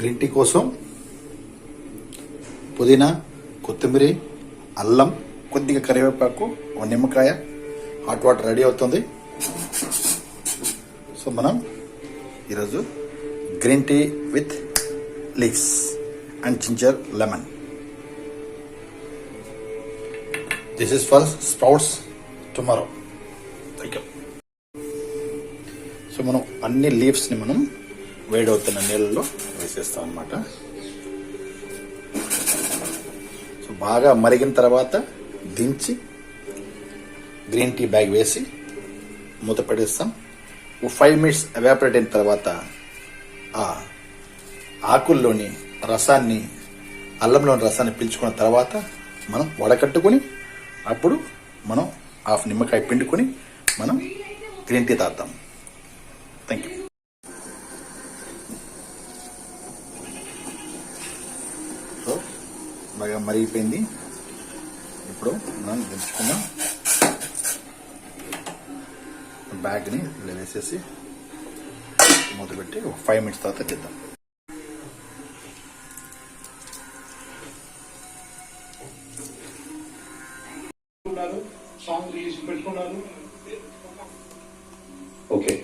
Green tea కోసం పుదీనా కొత్తిమీర అల్లం కొద్దిగా కరివేపాకు ఒక నిమ్మకాయ హాట్ వాటర్ రెడీ అవుతుంది. సో మనం ఈరోజు green tea with leeks and ginger lemon. This is for sprouts tomorrow thank you so మనం అన్ని లీవ్స్ని మనం వేడవుతున్న నీళ్ళలో వేసేస్తాం అనమాట సో బాగా మరిగిన తర్వాత దించి గ్రీన్ టీ బ్యాగ్ వేసి మూత పెట్టేస్తాం ఫైవ్ మినిట్స్ ఎవాపరేట్ అయిన తర్వాత ఆ ఆకుల్లోని రసాన్ని అల్లంలోని రసాన్ని పీల్చుకున్న తర్వాత మనం వడకట్టుకుని అప్పుడు మనం హాఫ్ నిమ్మకాయ పిండుకొని మనం గ్రీన్ టీ తాగుతాం. థ్యాంక్ యూ బాగా మరిగిపోయింది. ఇప్పుడు మనం దించుకుందాం బ్యాగ్ని ఇలా వేసేసి మూత పెట్టి ఒక ఫైవ్ మినిట్స్ తర్వాత తిద్దాం సాంగ్ రిలీజ్ పెట్టుకున్నారు. ఓకే